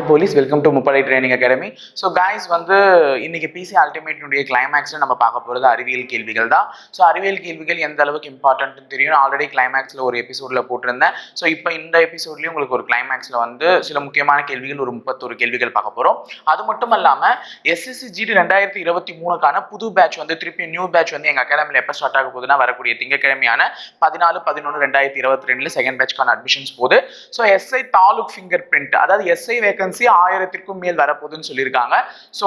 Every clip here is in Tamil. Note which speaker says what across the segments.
Speaker 1: ஹாய் போலீஸ் வெல்கம் டு முப்படை ட்ரைனிங் அகாடமி ஸோ காய்ஸ் வந்து இன்னைக்கு பிசி அல்டிமேட்னுடைய கிளைமேக்ஸில் நம்ம பார்க்க போகிறது அறிவியல் கேள்விகள் தான். ஸோ அறிவியல் கேள்விகள் எந்த அளவுக்கு இம்பார்ட்டன்ட்னு தெரியும். ஆல்ரெடி கிளைமேக்ஸில் ஒரு எபிசோடில் போட்டிருந்தேன். ஸோ இப்போ இந்த எபிசோட்லேயும் உங்களுக்கு ஒரு கிளைமேக்ஸில் வந்து சில முக்கியமான கேள்விகள் ஒரு முப்பத்தொரு கேள்விகள் பார்க்க போகிறோம் அது மட்டும் இல்லாமல் எஸ்எஸ்சி ஜிடி ரெண்டாயிரத்தி இருபத்தி மூணுக்கான புது பேட்ச் வந்து திருப்பி நியூ பேட்ச் வந்து எங்கள் அகாடமியில் எப்போ ஸ்டார்ட் ஆக போகுதுன்னா வரக்கூடிய திங்கக்கிழமையான பதினாலு பதினொன்று ரெண்டாயிரத்தி இருபத்தி ரெண்டில் செகண்ட் பேட்ச்க்கான அட்மிஷன்ஸ் போகுது. So SI taluk finger print அதாவது எஸ்ஐ வேகன்சி ஆயிரத்திற்கும் மேல் வரப்போகுதுன்னு சொல்லியிருக்காங்க. ஸோ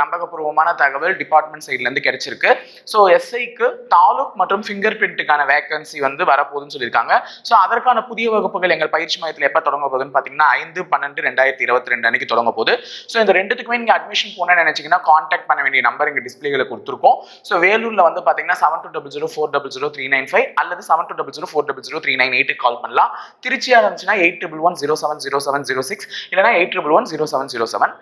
Speaker 1: நம்பகபூர்வமான தகவல் டிபார்ட்மெண்ட் சைட்லேருந்து கிடைச்சிருக்கு. ஸோ எஸ்ஐக்கு தாலுக் மற்றும் ஃபிங்கர் பிரிண்ட்டுக்கான வேகன்சி வந்து வரப்போகுதுன்னு சொல்லியிருக்காங்க. ஸோ அதற்கான புதிய வகுப்புகள் எங்கள் பயிற்சி மையத்தில் எப்போ தொடங்க போகுதுன்னு பார்த்தீங்கன்னா ஐந்து பன்னெண்டு ரெண்டாயிரத்தி இருபத்தி ரெண்டு அன்னைக்கு தொடங்க போகுது. ஸோ இந்த ரெண்டுத்துக்குமே நீங்கள் அட்மிஷன் போனேன்னு நினச்சிங்கன்னா காண்டாக்ட் பண்ண வேண்டிய நம்பர் இங்கே டிஸ்பிளேகளை கொடுத்துருக்கோம். ஸோ வேலூரில் வந்து பார்த்தீங்கன்னா seven two double zero four double zero three nine five அல்லது seven two double zero four double zero three nine எயிட்டுக்கு கால் பண்ணலாம். திருச்சியாக இருந்துச்சுன்னா eight double one zero seven zero seven zero six இல்லைனா eight triple one zero seven zero seven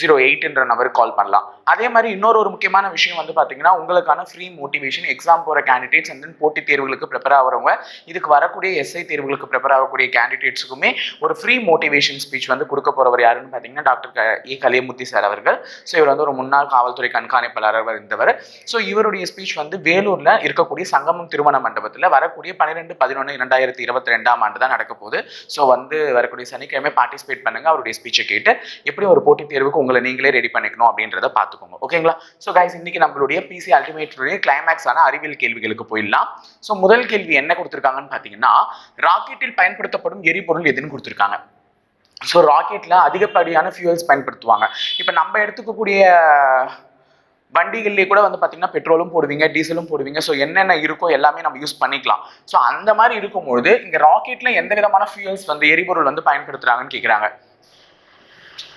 Speaker 1: zero எயிட்ன்ற நம்பருக்கு கால் பண்ணலாம். அதே மாதிரி இன்னொரு ஒரு முக்கியமான விஷயம் வந்து பார்த்தீங்கன்னா உங்களுக்கான ஃப்ரீ மோட்டிவேஷன் எக்ஸாம் போகிற கேண்டிடேட்ஸ் அண்ட் தென் போட்டித் தேர்வுகளுக்கு ப்ரிப்பேர் ஆகிறவங்க இதுக்கு வரக்கூடிய எஸ்ஐ தேர்வுகளுக்கு ப்ரிப்பேர் ஆகக்கூடிய கேண்டிடேட்ஸுக்குமே ஒரு ஃப்ரீ மோட்டிவேஷன் ஸ்பீச் வந்து கொடுக்க போகிறவர் யாருன்னு பார்த்தீங்கன்னா டாக்டர் க ஏ. கலியமுத்தி சார் அவர்கள். ஸோ இவர் வந்து ஒரு முன்னாள் காவல்துறை கண்காணிப்பாளராக இருந்தவர். ஸோ இவருடைய ஸ்பீச் வந்து வேலூரில் இருக்கக்கூடிய சங்கமம் திருமண மண்டபத்தில் வரக்கூடிய பன்னிரெண்டு பதினொன்று இரண்டாயிரத்தி இருபத்தி ரெண்டாம் ஆண்டு தான் நடக்க போகுது. ஸோ வந்து வரக்கூடிய சனிக்கிழமை பார்ட்டிசிபேட் பண்ணுங்க அவருடைய ஸ்பீச்சை கேட்டு எப்படி ஒரு போட்டித் தேர்வுக்கு உங்களை நீங்களே ரெடி பண்ணிக்கணும் அப்படின்றத பார்த்துக்கோங்க. ஓகேங்களா? ஸோ கைஸ் இன்னைக்கு நம்மளுடைய பிசி அல்டிமேட்டுடைய கிளைமேக்ஸான அறிவியல் கேள்விகளுக்கு போயிடலாம். ஸோ முதல் கேள்வி என்ன கொடுத்துருக்காங்கன்னு பார்த்தீங்கன்னா ராக்கெட்டில் பயன்படுத்தப்படும் எரிபொருள் எதுன்னு கொடுத்துருக்காங்க. ஸோ ராக்கெட்டில் அதிகப்படியான ஃபியூல்ஸ் பயன்படுத்துவாங்க. இப்போ நம்ம எடுத்துக்கக்கூடிய வண்டிகள்லேயே கூட வந்து பார்த்தீங்கன்னா பெட்ரோலும் போடுவீங்க டீசலும் போடுவீங்க. ஸோ என்னென்ன இருக்கோ எல்லாமே நம்ம யூஸ் பண்ணிக்கலாம். ஸோ அந்த மாதிரி இருக்கும்பொழுது இங்கே ராக்கெட்டில் எந்த விதமான ஃபியூல்ஸ் வந்து எரிபொருள் வந்து பயன்படுத்துகிறாங்கன்னு கேட்குறாங்க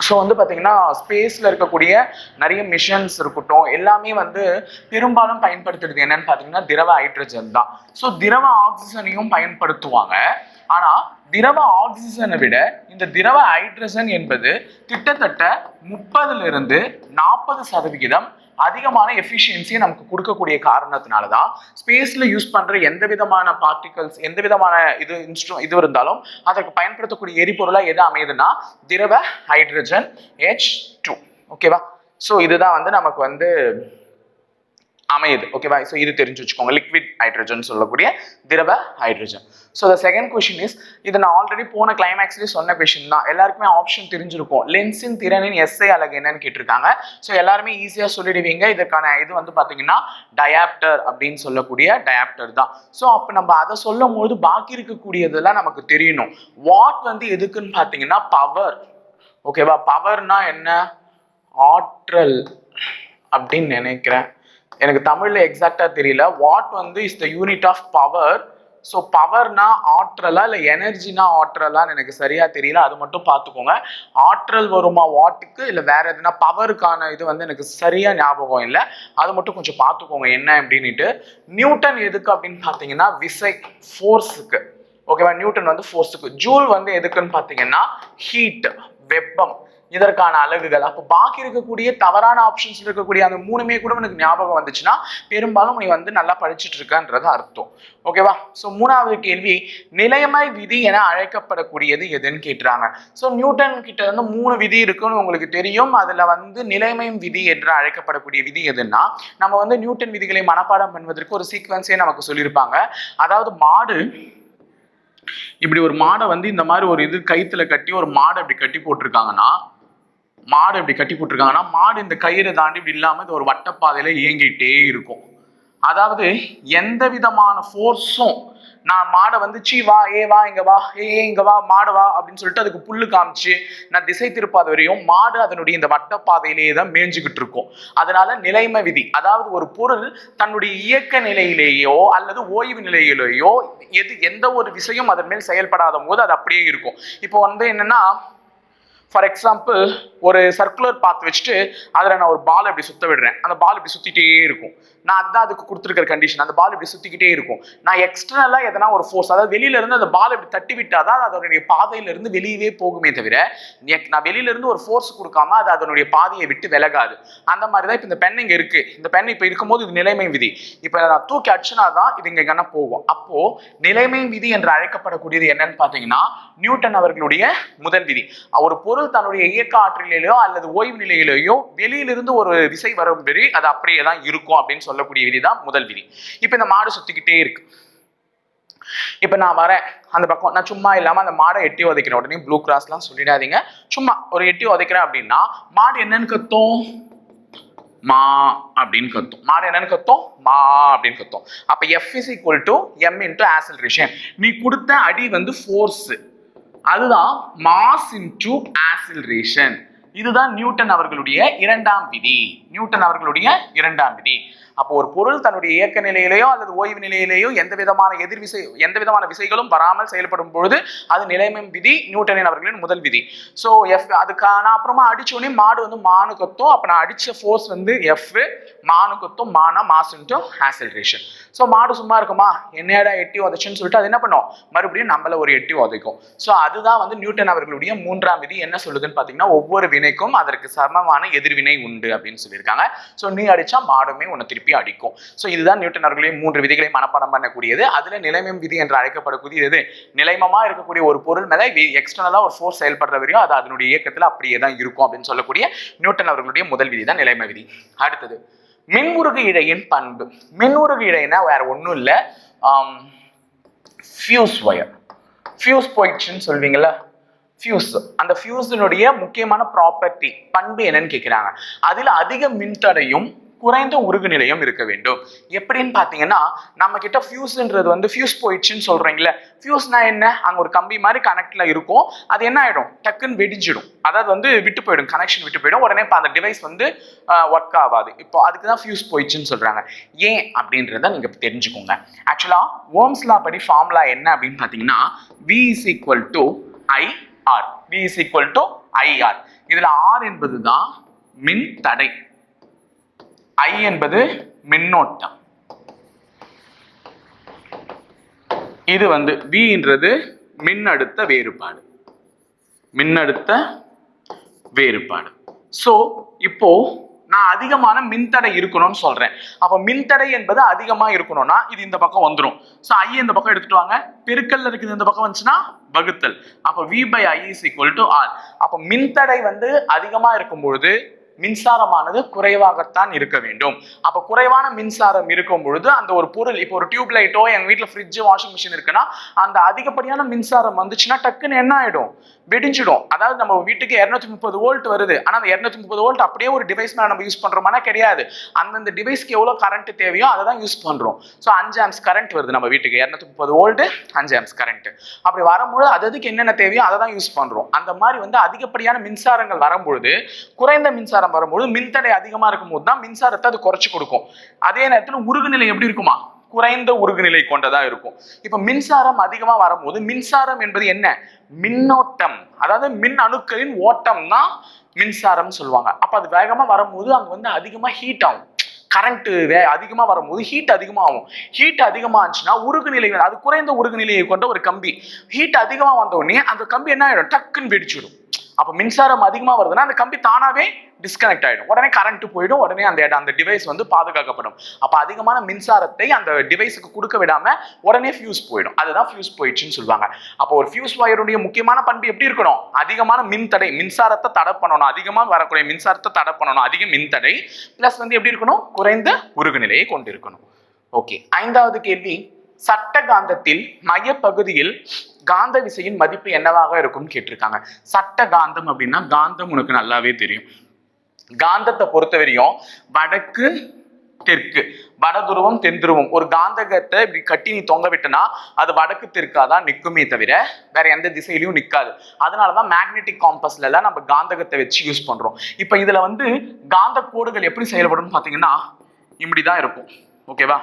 Speaker 1: ஸோ வந்து பார்த்தீங்கன்னா ஸ்பேஸில் இருக்கக்கூடிய நிறைய மிஷன்ஸ் இருக்கட்டும் எல்லாமே வந்து பெரும்பாலும் பயன்படுத்துறது என்னன்னு பார்த்தீங்கன்னா திரவ ஹைட்ரஜன் தான். ஸோ திரவ ஆக்சிஜனையும் பயன்படுத்துவாங்க. ஆனால் திரவ ஆக்சிஜனை விட இந்த திரவ ஹைட்ரஜன் என்பது கிட்டத்தட்ட முப்பதுல இருந்து நாற்பது சதவிகிதம் அதிகமான எஃபிஷியன்சியை நமக்கு கொடுக்கக்கூடிய காரணத்தினால தான் ஸ்பேஸில் யூஸ் பண்ணுற எந்த விதமான பார்ட்டிகல்ஸ் எந்த விதமான இது இன்ஸ்ட்ரு இது இருந்தாலும் அதற்கு பயன்படுத்தக்கூடிய எரிபொருளாக எது அமையுதுன்னா திரவ ஹைட்ரஜன் ஹெச் டூ ஓகேவா ஸோ இதுதான் வந்து நமக்கு வந்து அமையுது. ஓகேவா ஸோ இது தெரிஞ்சு வச்சுக்கோங்க. லிக்விட் ஹைட்ரஜன் சொல்லக்கூடிய திரவ hydrogen so the second question is இது நான் ஆல்ரெடி போன கிளைமேக்ஸ்லேயே சொன்ன கொஷின் தான். எல்லாருக்குமே ஆப்ஷன் தெரிஞ்சிருக்கும். லென்ஸின் திறனின் எஸ்ஐ அழகு என்னன்னு கேட்டிருக்காங்க. ஸோ எல்லாருமே ஈஸியாக சொல்லிடுவீங்க. இதற்கான இது வந்து பார்த்தீங்கன்னா டயாப்டர் அப்படின்னு சொல்லக்கூடிய டயாப்டர் தான். ஸோ அப்போ நம்ம அதை சொல்லும் போது பாக்கி இருக்கக்கூடியதெல்லாம் நமக்கு தெரியணும். வாட் வந்து எதுக்குன்னு பார்த்தீங்கன்னா பவர் ஓகேவா பவர்னா என்ன? ஆற்றல் அப்படின்னு நினைக்கிறேன். எனக்கு தமிழ்ல எக்ஸாக்டா தெரியல. வாட் வந்து is the unit of power so பவர்னா ஆற்றலா இல்லை எனர்ஜினா ஆற்றலான்னு எனக்கு சரியா தெரியல. அது மட்டும் பார்த்துக்கோங்க ஆற்றல் வருமா வாட்டுக்கு இல்லை வேற எதுனா பவருக்கான இது வந்து எனக்கு சரியா ஞாபகம் இல்லை. அது மட்டும் கொஞ்சம் பார்த்துக்கோங்க என்ன அப்படின்ட்டு நியூட்டன் எதுக்கு அப்படின்னு பார்த்தீங்கன்னா விசை ஃபோர்ஸுக்கு ஓகேவா நியூட்டன் வந்து ஃபோர்ஸுக்கு ஜூல் வந்து எதுக்குன்னு பார்த்தீங்கன்னா ஹீட் வெப்பம். இதற்கான அழகுகள் அப்போ பாக்கி இருக்கக்கூடிய தவறான ஆப்ஷன்ஸ் இருக்கக்கூடிய அந்த மூணுமே கூட உனக்கு ஞாபகம் வந்துச்சுன்னா பெரும்பாலும் நீ வந்து நல்லா படிச்சுட்டு இருக்கன்றது அர்த்தம். ஓகேவா ஸோ மூணாவது கேள்வி நிலைமை விதி என அழைக்கப்படக்கூடியது எதுன்னு கேட்டுறாங்க ஸோ நியூட்டன் கிட்ட வந்து மூணு விதி இருக்குன்னு உங்களுக்கு தெரியும். அதில் வந்து நிலைமை விதி என்று அழைக்கப்படக்கூடிய விதி எதுன்னா நம்ம வந்து நியூட்டன் விதிகளை மனப்பாடம் பண்ணுவதற்கு ஒரு சீக்வன்ஸே நமக்கு சொல்லியிருப்பாங்க. அதாவது மாடு இப்படி ஒரு மாடை வந்து இந்த மாதிரி ஒரு இது கயிற்றுல கட்டி ஒரு மாடை இப்படி கட்டி போட்டிருக்காங்கன்னா மாடு இப்படி கட்டி போட்டிருக்காங்கன்னா மாடு இந்த கயிறை தாண்டி இப்படி இல்லாமல் இது ஒரு வட்டப்பாதையில இயங்கிட்டே இருக்கும். அதாவது எந்த விதமான ஃபோர்ஸும் நான் மாடை வந்து சீ வா ஏ வா இங்க வா ஏ ஏ, இங்க வா மாடு வா அப்படின்னு சொல்லிட்டு அதுக்கு புல்லு காமிச்சு நான் திசை திருப்பாத வரையும் மாடு அதனுடைய இந்த வட்டப்பாதையிலேயே தான் மேய்ஞ்சுக்கிட்டு இருக்கும். அதனால நிலைமை விதி. அதாவது ஒரு பொருள் தன்னுடைய இயக்க நிலையிலேயோ அல்லது ஓய்வு நிலையிலேயோ எது எந்த ஒரு விஷயம் அதன் மேல் செயல்படாத போது அது அப்படியே இருக்கும். இப்போ வந்து என்னன்னா ஃபார் எக்ஸாம்பிள் ஒரு சர்க்குலர் பாத் வச்சுட்டு அதில் நான் ஒரு பால் இப்படி சுத்த விடுறேன். அந்த பால் இப்படி சுற்றிட்டே இருக்கும். நான் அதான் அதுக்கு கொடுத்துருக்கிற கண்டிஷன் அந்த பால் இப்படி சுற்றிக்கிட்டே இருக்கும். நான் எக்ஸ்டர்னலாக எதனா ஒரு ஃபோர்ஸ் அதாவது வெளியில இருந்து அந்த பால் இப்படி தட்டி விட்டாதான் அது அதனுடைய பாதையில இருந்து வெளியவே போகுமே தவிர நான் வெளியில இருந்து ஒரு ஃபோர்ஸ் கொடுக்காம அது அதனுடைய பாதையை விட்டு விலகாது. அந்த மாதிரி தான் இப்போ இந்த பென் இங்கே இருக்கு. இந்த பென் இப்போ இருக்கும்போது இது நிலைமை விதி. இப்போ நான் தூக்கி அடிச்சுனா தான் இது இங்கே கண்ண போகும். அப்போ நிலைமை விதி என்று அழைக்கப்படக்கூடியது என்னன்னு பார்த்தீங்கன்னா நியூட்டன் அவர்களுடைய முதல் விதி. ஒரு பொருள் தன்னுடைய இயக்க ஆற்றலிலேயோ அல்லது ஓய்வு நிலையிலேயோ வெளியிலிருந்து ஒரு விசை வரும் விரி அது அப்படியே தான் இருக்கும் அப்படின்னு சொல்லக்கூடிய விதி தான் முதல் விதி. இப்போ இந்த மாடு சுத்திக்கிட்டே இருக்கு. இப்போ நான் வரேன். அந்த பக்கம் நான் சும்மா இல்லாம அந்த மாடை எட்டி உதைக்கிறேன் உடனே ப்ளூ கிராஸ்லாம் சொல்லிடாதீங்க. சும்மா ஒரு எட்டி உதைக்கிறேன் அப்படின்னா மாடு என்னன்னு கத்தும்? மா அப்படின்னு கத்தும். மாடு என்னன்னு கத்தும்? மா அப்படின்னு கத்தும். அப்ப F is equal to M into acceleration நீ கொடுத்த அடி வந்து ஃபோர்ஸ் அதுதான் மாஸ் இன்டு ஆசிலரேஷன் இதுதான் நியூட்டன் அவர்களுடைய இரண்டாம் விதி. நியூட்டன் அவர்களுடைய இரண்டாம் விதி. அப்போ ஒரு பொருள் தன்னுடைய இயக்க நிலையிலேயோ அல்லது ஓய்வு நிலையிலேயோ எந்த விதமான எதிர் விசை எந்த விதமான விசைகளும் வராமல் செயல்படும் பொழுது அது நிலைமை விதி நியூட்டனின் அவர்களின் முதல் விதி. ஸோ எஃப் அதுக்கான அப்புறமா அடிச்சோடனே மாடு வந்து மானுகொத்தும் அப்போ நான் அடிச்ச ஃபோர்ஸ் வந்து எஃப் மானு கத்தும் மானா மாஸ் இன்ட்டு ஸோ மாடு சும்மா இருக்குமா? என்னடா எட்டி உதச்சுன்னு சொல்லிட்டு அது என்ன பண்ணும்? மறுபடியும் நம்மள ஒரு எட்டி உதைக்கும். ஸோ அதுதான் வந்து நியூட்டன் அவர்களுடைய மூன்றாம் விதி. என்ன சொல்லுதுன்னு பார்த்தீங்கன்னா ஒவ்வொரு வினைக்கும் அதற்கு சமமான எதிர்வினை உண்டு அப்படின்னு சொல்லியிருக்காங்க. ஸோ நீ அடிச்சா மாடுமே உன்னை திருப்பி அடிக்கும். ஸோ இதுதான் நியூட்டன் அவர்களையும் மூன்று விதிகளை மனப்பாடம் பண்ணக்கூடியது. அதில் நிலைமம் விதி என்று அழைக்கப்படக்கூடிய இது நிலைமமாக இருக்கக்கூடிய ஒரு பொருள் மேலே எக்ஸ்டர்னலாக ஒரு ஃபோர்ஸ் செயல்படுற வரையும் அது அதனுடைய இயக்கத்தில் அப்படியே தான் இருக்கும் அப்படின்னு சொல்லக்கூடிய நியூட்டன் அவர்களுடைய முதல் விதி தான் நிலைம விதி. அடுத்தது மின்முருகு இழையின் பண்பு. மின்முருகு இழைனா வேற ஒன்றும் இல்லை. ஃபியூஸ் ஒயர் ஃபியூஸ் போயிடுச்சுன்னு சொல்வீங்களா ஃபியூஸ் அந்த ஃபியூஸினுடைய முக்கியமான ப்ராப்பர்ட்டி பண்பு என்னன்னு கேட்குறாங்க அதில் அதிக மின்தடையும் குறைந்த உருகு நிலையம் இருக்க வேண்டும். எப்படின்னு பார்த்தீங்கன்னா நம்ம கிட்ட ஃபியூஸ்ன்றது வந்து ஃபியூஸ் போயிடுச்சுன்னு சொல்றீங்களே ஃபியூஸ்னா என்ன? அங்கே ஒரு கம்பி மாதிரி கனெக்ட்ல இருக்கும். அது என்ன ஆயிடும்? டக்குன்னு வெடிஞ்சிடும். அதாவது வந்து விட்டு போயிடும் கனெக்ஷன் விட்டு போயிடும். உடனே இப்போ அந்த டிவைஸ் வந்து ஒர்க் ஆகாது. இப்போ அதுக்கு தான் ஃபியூஸ் போயிடுச்சுன்னு சொல்றாங்க. ஏன் அப்படின்றத நீங்க தெரிஞ்சுக்கோங்க. ஆக்சுவலா ஓம்ஸ்லா படி ஃபார்முலா என்ன அப்படின்னு பார்த்தீங்கன்னா V is equal to I R V is equal to IR இதில் ஆர் என்பது தான் மின் தடை ஐ என்பது மின்னோட்டம். இது வந்து வின்றது மின்னழுத்த வேறுபாடு. மின்னழுத்த வேறுபாடு. ஸோ இப்போ நான் அதிகமான மின்தடை இருக்கணும்னு சொல்றேன். அப்போ மின்தடை என்பது அதிகமா இருக்கணும்னா இது இந்த பக்கம் வந்துடும் ஸோ ஐ இந்த பக்கம் எடுத்துட்டு வாங்க. பெருக்கல்ல இருக்குது இந்த பக்கம் வந்துச்சுன்னா வகுத்தல். அப்போ V by I is equal to R அப்ப மின்தடை வந்து அதிகமா இருக்கும் பொழுது மின்சாரமானது குறைவாகத்தான் இருக்க வேண்டும். அப்ப குறைவான மின்சாரம் இருக்கும் பொழுது அந்த ஒரு பொருள் இப்போ ஒரு டியூப் லைட்டோ எங்க வீட்ல ஃப்ரிட்ஜ் வாஷிங் மிஷின் இருக்குன்னா அந்த அதிகப்படியான மின்சாரம் வந்துச்சுன்னா டக்குன்னு என்ன ஆயிடும்? வெடிஞ்சிடும். அதாவது நம்ம வீட்டுக்கு இரநூத்தி முப்பது வோல்ட் வருது. ஆனா அந்த இரநூத்தி முப்பது வோல்ட் அப்படியே ஒரு டிவைஸ் மேல நம்ம யூஸ் பண்றோமானா கிடையாது. அந்தந்த டிவைஸ்க்கு எவ்வளவு கரண்ட் தேவையோ அதை தான் யூஸ் பண்றோம். ஸோ அஞ்சு ஆம்ஸ் கரண்ட் வருது நம்ம வீட்டுக்கு. இரநூத்தி முப்பது வோல்ட்டு அஞ்சு ஆம்ஸ் கரண்ட் அப்படி வரும்பொழுது அது அதுக்கு என்னென்ன தேவையோ அதை தான் யூஸ் பண்றோம். அந்த மாதிரி வந்து அதிகப்படியான மின்சாரங்கள் வரும்பொழுது குறைந்த மின்சாரம் வரும்பொழுது மின்தடை அதிகமா இருக்கும்போது தான் மின்சாரத்தை அது குறைச்சி கொடுக்கும். அதே நேரத்தில் உருகுநிலை எப்படி இருக்குமா? குறைந்த உருகுநிலை கொண்டதா இருக்கும். இப்ப மின்சாரம் அதிகமா வரும்போது மின்சாரம் என்பது என்ன? மின்னோட்டம். அதாவது மின் அணுக்களின் ஓட்டம் தான் மின்சாரம் சொல்லுவாங்க. அப்ப அது வேகமா வரும்போது அங்க வந்து அதிகமா ஹீட் ஆகும். கரண்ட் வே அதிகமாக வரும்போது ஹீட் அதிகமாகும். ஹீட் அதிகமாக இருந்துச்சுன்னா உருகுநிலை அது குறைந்த உருகுநிலையை கொண்ட ஒரு கம்பி. ஹீட் அதிகமாக வந்த உடனே அந்த கம்பி என்ன ஆயிடும்? டக்குன்னு வெடிச்சிடும். அப்போ மின்சாரம் அதிகமாக வருதுன்னா அந்த கம்பி தானாகவே டிஸ்கனெக்ட் ஆகிடும் உடனே கரண்ட் போயிடும் உடனே அந்த இடம் அந்த டிவைஸ் வந்து பாதுகாக்கப்படும். அப்போ அதிகமான மின்சாரத்தை அந்த டிவைஸுக்கு கொடுக்க விடாமல் உடனே ஃபியூஸ் போயிடும். அதுதான் ஃபியூஸ் போயிடுச்சுன்னு சொல்லுவாங்க. அப்போ ஒரு ஃபியூஸ் வயருடைய முக்கியமான பண்பு எப்படி இருக்கணும்? அதிகமான மின் தடை மின்சாரத்தை தடை பண்ணணும். அதிகமாக வரக்கூடிய மின்சாரத்தை தடை பண்ணணும். அதிக மின் தடை ப்ளஸ் வந்து எப்படி இருக்கணும்? குறைந்த உருகுநிலையை கொண்டு இருக்கணும் ஓகே ஐந்தாவது கேள்வி. சட்ட காந்தத்தில் மையப்பகுதியில் காந்த விசையின் மதிப்பு என்னவாக இருக்கும்னு கேட்டிருக்காங்க. சட்ட காந்தம் அப்படின்னா காந்தம் உனக்கு நல்லாவே தெரியும். காந்தத்தை பொறுத்தவரையும் வடக்கு தெற்கு வட துருவம் தென் துருவம் ஒரு காந்தகத்தை இப்படி கட்டி நீ தொங்க விட்டனா அது வடக்கு தெற்கா தான் நிற்குமே தவிர வேற எந்த திசையிலையும் நிற்காது. அதனாலதான் மேக்னெட்டிக் காம்பஸ்ல எல்லாம் நம்ம காந்தகத்தை வச்சு யூஸ் பண்றோம். இப்போ இதுல வந்து காந்த கோடுகள் எப்படி செயல்படும்னு இப்படி இப்படிதான் இருக்கும். ஓகேவா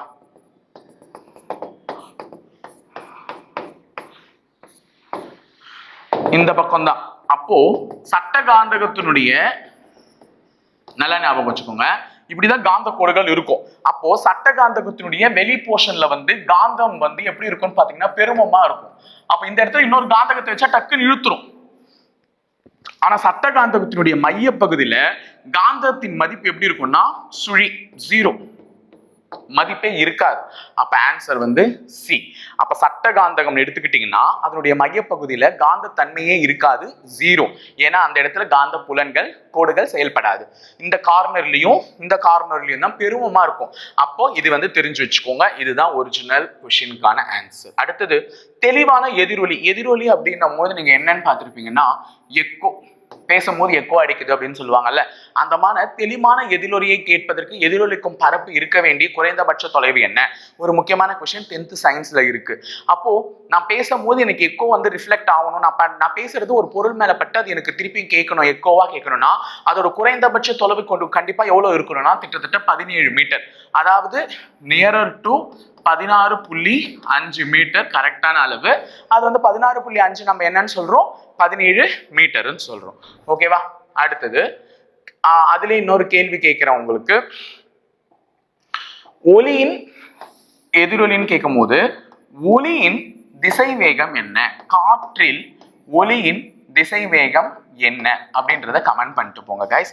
Speaker 1: இந்த பக்கம் தான் அப்போ சட்ட காந்தகத்தினுடைய நல்லா ஞாபகம் வச்சுக்கோங்க. இப்படிதான் காந்த கோடுகள் இருக்கும். அப்போ சட்ட காந்தகத்தினுடைய வெளி போர்ஷன்ல வந்து காந்தம் வந்து எப்படி இருக்கும்னு பாத்தீங்கன்னா பெருமமா இருக்கும். அப்ப இந்த இடத்துல இன்னொரு காந்தகத்தை வச்சா டக்குன்னு இழுத்துரும். ஆனா சட்ட காந்தகத்தினுடைய மைய பகுதியில காந்தத்தின் மதிப்பு எப்படி இருக்கும்னா சுழி ஜீரோ மதிப்பே இருக்காது. அப்ப ஆன்சர் வந்து சி அப்ப சட்ட காந்தகம் எடுத்துக்கிட்டீங்கன்னா அதனுடைய மையப்பகுதியில காந்த தன்மையே இருக்காது ஜீரோ ஏன்னா அந்த இடத்துல காந்த புலன்கள் கோடுகள் செயல்படாது. இந்த கார்னர்லயும் இந்த கார்னர்லயும் தான் பெருமமா இருக்கும். அப்போ இது வந்து தெரிஞ்சு வச்சுக்கோங்க இதுதான் ஒரிஜினல் கொஷினுக்கான ஆன்சர் அடுத்தது தெளிவான எதிரொலி. எதிரொலி அப்படின்னும் போது நீங்க என்னன்னு பார்த்துருப்பீங்கன்னா எக்கோ பேசும்போது எக்கோ அடிக்குது அப்படின்னு சொல்லுவாங்கல்ல. அந்த தெளிமான தெளிவான எதிரொலியை கேட்பதற்கு எதிரொலிக்கும் பரப்பு இருக்க வேண்டிய குறைந்தபட்ச தொலைவு என்ன? ஒரு முக்கியமான கொஷின் டென்த் சயின்ஸ்ல இருக்கு. அப்போ நான் பேசும்போது எனக்கு எக்கோ வந்து ரிஃப்ளெக்ட் ஆகணும் நான் ப- நான் பேசுறது ஒரு பொருள் மேல பட்டு அது எனக்கு திருப்பி கேட்கணும் எக்கோவா கேட்கணும்னா அதோட குறைந்தபட்ச தொலைவு கொண்டு கண்டிப்பா எவ்வளவு இருக்கணும்னா கிட்டத்தட்ட பதினேழு மீட்டர் அதாவது நியரர் டு பதினாறு புள்ளி அஞ்சு மீட்டர் கரெக்டான அளவு. அது வந்து பதினாறு புள்ளி அஞ்சு நம்ம என்னன்னு சொல்றோம்? பதினேழு மீட்டர்னு சொல்றோம். ஓகேவா? அடுத்தது அதுல இன்னொரு கேள்வி கேட்கிறேன் உங்களுக்கு. ஒளியின் எதிரொலின்னு கேட்கும்போது ஒளியின் திசை வேகம் என்ன? காற்றில் ஒளியின் திசை வேகம் என்ன? அப்படின்றத கமெண்ட் பண்ணிட்டு போங்க கைஸ்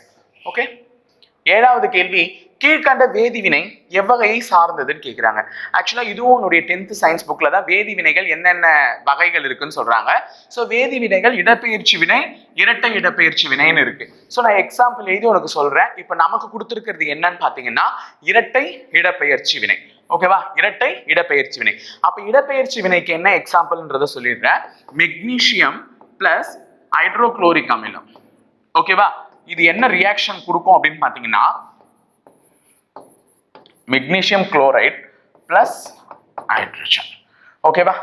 Speaker 1: ஓகே ஏழாவது கேள்வி கீழ்கண்ட வேதிவினை எவ்வகையை சார்ந்ததுன்னு கேட்குறாங்க ஆக்சுவலாக இதுவும் உன்னுடைய டென்த்து சயின்ஸ் புக்கில் தான் வேதிவினைகள் என்னென்ன வகைகள் இருக்குன்னு சொல்கிறாங்க ஸோ வேதிவினைகள் இடப்பெயர்ச்சி வினை இரட்டை இடப்பெயர்ச்சி வினைன்னு இருக்குது ஸோ நான் எக்ஸாம்பிள் எழுதி உனக்கு சொல்கிறேன் இப்போ நமக்கு கொடுத்துருக்கிறது என்னன்னு பார்த்தீங்கன்னா இரட்டை இடப்பெயர்ச்சி வினை. ஓகேவா இரட்டை இடப்பெயர்ச்சி வினை. அப்போ இடப்பெயர்ச்சி வினைக்கு என்ன எக்ஸாம்பிள்ன்றத சொல்லிடுறேன். மெக்னீசியம் பிளஸ் ஹைட்ரோக்ளோரிக் அமிலம் ஓகேவா இது என்ன ரியாக்ஷன் கொடுக்கும் அப்படின்னு பார்த்தீங்கன்னா மெக்னீஷியம் குளோரைட் பிளஸ் ஹைட்ரஜன் ஓகேவா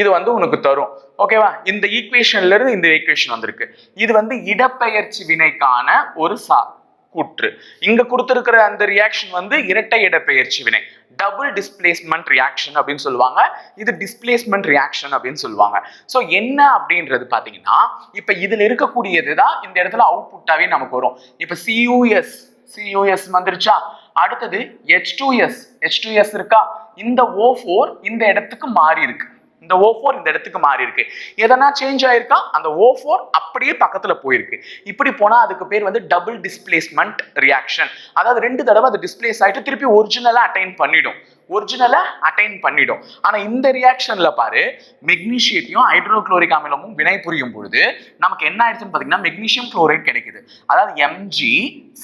Speaker 1: இது வந்து உனக்கு தரும். ஓகேவா இந்த ஈக்குவேஷன்ல இருந்து இந்த ஈக்குவேஷன் வந்திருக்கு. இது வந்து இடப்பெயர்ச்சி வினைக்கான ஒரு சா கூற்று. இங்க கொடுத்திருக்கிற அந்த ரியாக்ஷன் வந்து இரட்டை இடப்பெயர்ச்சி வினை. டபுள் டிஸ்பிளேஸ்மெண்ட் ரியாக்ஷன் அப்படின்னு சொல்லுவாங்க. இது டிஸ்பிளேஸ்மெண்ட் ரியாக்ஷன் அப்படின்னு சொல்லுவாங்க. ஸோ என்ன அப்படின்றது பார்த்தீங்கன்னா இப்போ இதில் இருக்கக்கூடியது தான் இந்த இடத்துல அவுட்புட்டாகவே நமக்கு வரும். இப்போ சியூஎஸ் சியூஎஸ் வந்துருச்சா? அடுத்தது ஹெச் டூஎஸ் ஹெச் டூஎஸ் இருக்கா? இந்த ஓ ஃபோர் இந்த இடத்துக்கு மாறி இருக்கு. இந்த ஓ ஃபோர் இந்த இடத்துக்கு மாறி இருக்கு. எதனா சேஞ்ச் ஆயிருக்கா? அந்த ஓ ஃபோர் அப்படியே பக்கத்துல போயிருக்கு. இப்படி போனா அதுக்கு பேர் வந்து டபுள் டிஸ்பிளேஸ்மெண்ட் ரியாக்ஷன் அதாவது ரெண்டு தடவை அது டிஸ்பிளேஸ் ஆயிட்டு திருப்பி ஒரிஜினலா அட்டைன் பண்ணிடும். ஒரிஜினலா அட்டைன் பண்ணிடும். ஆனா இந்த ரியாக்ஷன்ல பாரு மெக்னீஷியத்தையும் ஹைட்ரோக்ளோரிக் அமிலமும் வினை புரியும் பொழுது நமக்கு என்ன ஆயிடுச்சுன்னு பாத்தீங்கன்னா மெக்னீஷியம் குளோரைட் கிடைக்குது. அதாவது எம்ஜி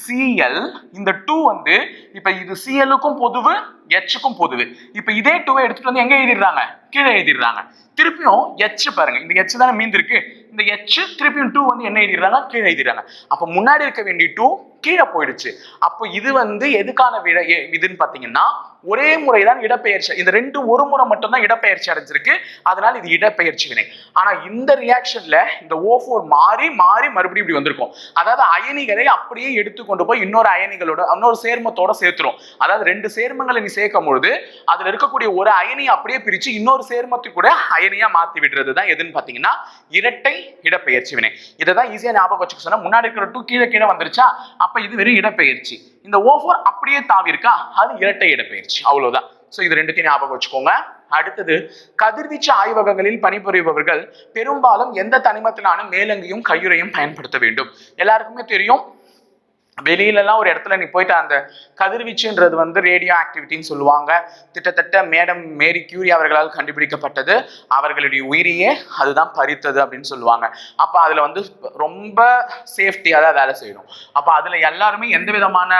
Speaker 1: சிஎல் இந்த டூ வந்து இப்ப இது சிஎல்லுக்கும் பொதுவு எச்சுக்கும் போகுது. இப்ப இதே டூவை எடுத்துட்டு வந்து எங்க எழுதிடுறாங்க? கீழே எழுதிடுறாங்க. திருப்பியும் எச் பாருங்க. இந்த எச் தானே மீந்து இருக்கு. இந்த எச் திருப்பியும் டூ வந்து என்ன எழுதிடுறாங்க? கீழே எழுதிடுறாங்க. அப்ப முன்னாடி இருக்க வேண்டிய டூ கீழே போயிடுச்சு. அப்போ இது வந்து எதுக்கான விட? இதுன்னு பாத்தீங்கன்னா ஒரே முறை தான் இடப்பெயர்ச்சி. இந்த ரெண்டு ஒரு முறை மட்டும்தான் இடப்பெயர்ச்சி அடைஞ்சிருக்கு. அதனால இது இடப்பெயர்ச்சி வினை. ஆனா இந்த ரியாக்ஷன்ல இந்த ஓ ஃபோர் மாறி மாறி மறுபடியும் இப்படி வந்திருக்கும். அதாவது அயனிகளை அப்படியே எடுத்து கொண்டு போய் இன்னொரு அயனிகளோட இன்னொரு சேர்மத்தோட சேர்த்துரும். அதாவது ரெண்டு சேர்மங்களை நீ சேர்க்கும் பொழுது அதுல இருக்கக்கூடிய ஒரு அயனியை அப்படியே பிரிச்சு இன்னொரு சேர்மத்தை கூட அயனியா மாத்தி விடுறது தான் எதுன்னு பாத்தீங்கன்னா இரட்டை இடப்பெயர்ச்சி வினை இதை தான் ஈஸியா ஞாபகம் வச்சுக்க சொன்னா முன்னாடி இருக்கிற டூ கீழே கீழே வந்துருச்சா? அப்ப இது வெறும் இடப்பெயர்ச்சி. இந்த ஓஃபோர் அப்படியே தாவி இருக்கா? அது இரட்டை இடப்பெயர்ச்சி. அவ்வளவுதான். சோ இது ரெண்டுத்தையும் ஞாபகம் வச்சுக்கோங்க. அடுத்தது கதிர்வீச்சு ஆய்வகங்களில் பணிபுரிபவர்கள் பெரும்பாலும் எந்த தனிமத்திலான மேலங்கையும் கையுறையும் பயன்படுத்த வேண்டும். எல்லாருக்குமே தெரியும் வெளியிலலாம் ஒரு இடத்துல நீ போயிட்டு அந்த கதிர்வீச்சுன்றது வந்து ரேடியோ ஆக்டிவிட்டின்னு சொல்லுவாங்க. கிட்டத்தட்ட மேடம் மேரி கியூரி அவர்களால் கண்டுபிடிக்கப்பட்டது. அவர்களுடைய உயிரையே அதுதான் பறித்தது அப்படின்னு சொல்லுவாங்க. அப்போ அதில் வந்து ரொம்ப சேஃப்டியாக தான் வேலை செய்யணும். அப்போ அதில் எல்லாருமே எந்த விதமான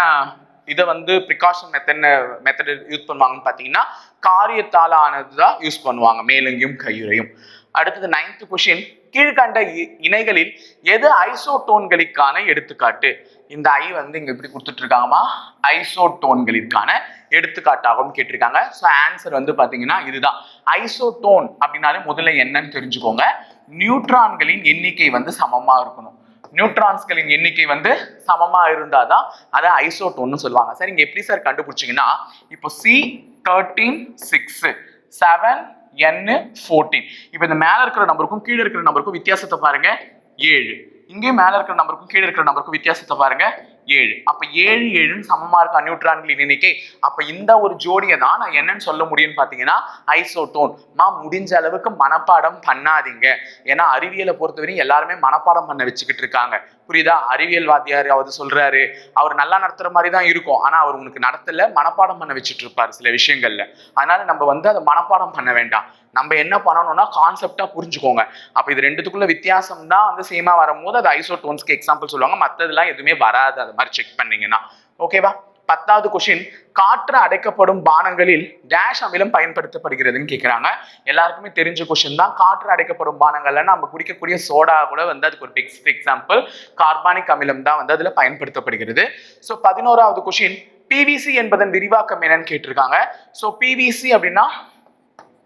Speaker 1: இதை வந்து ப்ரிகாஷன் மெத்தட் மெத்தட் யூஸ் பண்ணுவாங்கன்னு பார்த்தீங்கன்னா காரியத்தால் ஆனது தான் யூஸ் பண்ணுவாங்க. மேலங்கியும் கையுறையும். அடுத்தது நைன்த் கொஷின் கீழ்கண்ட இ- இணைகளில் எது ஐசோடோன்களுக்கான எடுத்துக்காட்டு? இந்த ஐ வந்து இங்க எப்படி கொடுத்துட்டு இருக்காங்கம்மா ஐசோடோன்களிற்கான எடுத்துக்காட்டாகவும் கேட்டிருக்காங்க. ஸோ ஆன்சர் வந்து பாத்தீங்கன்னா இதுதான். ஐசோடோன் அப்படின்னாலே முதல்ல என்னன்னு தெரிஞ்சுக்கோங்க. நியூட்ரான்களின் எண்ணிக்கை வந்து சமமா இருக்கணும். நியூட்ரான்ஸ்களின் எண்ணிக்கை வந்து சமமா இருந்தாதான் அதை ஐசோட்டோன்னு சொல்லுவாங்க. சார் இங்க எப்படி சார் கண்டுபிடிச்சீங்கன்னா இப்போ சி தேர்ட்டீன் சிக்ஸ் செவன் என்னு ஃபோர்டீன் இப்போ இந்த மேலே இருக்கிற நம்பருக்கும் கீழே இருக்கிற நம்பருக்கும் வித்தியாசத்தை பாருங்க. ஏழு. இங்கேயும் மேலே இருக்கிற நம்பருக்கும் கீழே இருக்கிற நம்பருக்கும் வித்தியாசத்தை பாருங்க. ஏழு. அப்ப ஏழு ஏழுன்னு சமமா இருக்க? நியூட்ரான்களின் எண்ணிக்கை அப்ப இந்த ஒரு ஜோடியை தான் நான் என்னன்னு சொல்ல முடியும்னு பாத்தீங்கன்னா ஐசோட்டோன் மா முடிஞ்ச அளவுக்கு மனப்பாடம் பண்ணாதீங்க. ஏன்னா அறிவியலை பொறுத்தவரையும் எல்லாருமே மனப்பாடம் பண்ண வச்சுக்கிட்டு இருக்காங்க. புரியுதா? அறிவியல் வாத்தியார் அவர் சொல்றாரு. அவர் நல்லா நடத்துற மாதிரி தான் இருக்கும். ஆனா அவர் உனக்கு நடத்தல மனப்பாடம் பண்ண வச்சுட்டு இருப்பாரு சில விஷயங்கள்ல. அதனால நம்ம வந்து அதை மனப்பாடம் பண்ண வேண்டாம். நம்ம என்ன பண்ணணும்னா கான்செப்டா புரிஞ்சுக்கோங்க. அப்ப இது ரெண்டுத்துக்குள்ள வித்தியாசம் தான் வந்து சேமா வரும்போது அது ஐசோடோன்ஸ்க்கு எக்ஸாம்பிள் சொல்லுவாங்க. மத்ததெல்லாம் எதுவுமே வராது. அது மாதிரி செக் பண்ணீங்கன்னா. ஓகேவா பத்தாவது கொஷின் காற்று அடைக்கப்படும் பானங்களில் டேஷ் அமிலம் பயன்படுத்தப்படுகிறதுன்னு கேட்குறாங்க எல்லாருக்குமே தெரிஞ்ச கொஷின் தான். காற்று அடைக்கப்படும் பானங்கள்ல நம்ம குடிக்கக்கூடிய சோடா கூட வந்து அதுக்கு ஒரு பெஸ்ட் எக்ஸாம்பிள் கார்பானிக் அமிலம் தான் வந்து அதுல பயன்படுத்தப்படுகிறது. ஸோ பதினோராவது கொஷின் பிவிசி என்பதன் விரிவாக்கம் என்னன்னு கேட்டிருக்காங்க. ஸோ பிவிசி அப்படின்னா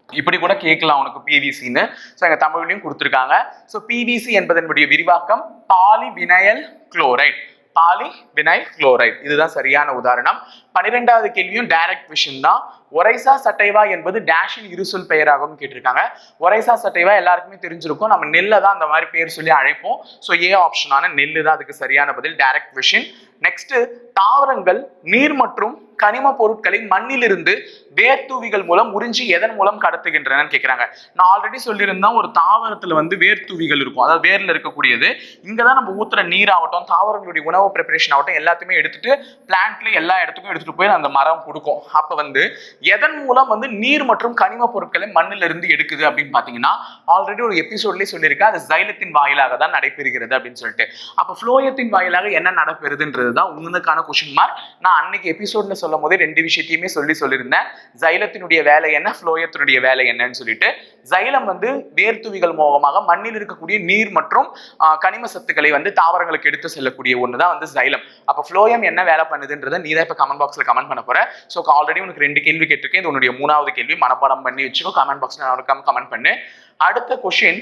Speaker 1: இப்படி கூட கேட்கலாம் உனக்கு பிவிசின்னு ஸோ எங்க தமிழ்லையும் கொடுத்துருக்காங்க. ஸோ பிவிசி என்பதனுடைய விரிவாக்கம் polyvinyl chloride poly vinyl chloride. இதுதான் சரியான உதாரணம். பன்னிரெண்டாவது கேள்வியும் டைரக்ட் விஷன் தான். ஒரைசா சட்டைவா என்பது டேஷின் இருசொல் பெயராகவும் கேட்டிருக்காங்க. ஒரைசா சட்டைவா எல்லாருக்குமே தெரிஞ்சிருக்கும். நம்ம நெல்லை தான் அந்த மாதிரி பேர் சொல்லி அழைப்போம். ஸோ ஏ ஆப்ஷனான நெல்லு தான் அதுக்கு சரியான பதில் டைரக்ட் விஷன் நெக்ஸ்ட் தாவரங்கள் நீர் மற்றும் கனிம பொருட்களை மண்ணிலிருந்து வேர்த்தூவிகள் மூலம் உறிஞ்சி எதன் மூலம் கடத்துகின்றனன்னு கேட்குறாங்க நான் ஆல்ரெடி சொல்லியிருந்தேன் ஒரு தாவரத்துல வந்து வேர்த்தூவிகள் இருக்கும். அதாவது வேர்ல இருக்கக்கூடியது. இங்கே தான் நம்ம ஊத்துற நீர் ஆகட்டும் தாவரங்களுடைய உணவு ப்ரிப்பரேஷன் ஆகட்டும் எல்லாத்தையுமே எடுத்துட்டு பிளான்ட்ல எல்லா இடத்துக்கும் எடுத்துட்டு போய் அந்த மரம் கொடுக்கும். அப்ப வந்து எதன் மூலம் வந்து நீர் மற்றும் கனிம பொருட்களை மண்ணிலிருந்து இருந்து எடுக்குது அப்படின்னு பாத்தீங்கன்னா ஆல்ரெடி ஒரு எபிசோட்லயே சொல்லியிருக்கேன். அது சைலத்தின் வாயிலாக தான் நடைபெறுகிறது அப்படின்னு சொல்லிட்டு. அப்ப ஃப்ளோயத்தின் வாயிலாக என்ன நடைபெறுதுன்றது தான் உங்களுக்கான கொஷின் மார்க் நான் அன்னைக்கு எபிசோட்ல சொல்லும் போதே ரெண்டு விஷயத்தையுமே சொல்லி சொல்லியிருந்தேன். ஜைலத்தினுடைய வேலை என்ன ஃப்ளோயத்தினுடைய வேலை என்னன்னு சொல்லிட்டு. ஜைலம் வந்து வேர்த்துவிகள் மூலமாக மண்ணில் இருக்கக்கூடிய நீர் மற்றும் கனிம சத்துக்களை வந்து தாவரங்களுக்கு எடுத்து செல்லக்கூடிய ஒன்று தான் வந்து ஜைலம் அப்போ ஃப்ளோயம் என்ன வேலை பண்ணுதுன்றதை நீ தான் இப்போ கமெண்ட் பாக்ஸில் கமெண்ட் பண்ண போற. ஸோ ஆல்ரெடி உனக்கு ரெண்டு கேள்வி கேட்டிருக்கேன். இது உன்னுடைய மூணாவது கேள்வி. மனப்பாடம் பண்ணி வச்சுக்கோ. கமெண்ட் பாக்ஸில் கமெண்ட் பண்ணு. அடுத்த கொஷின்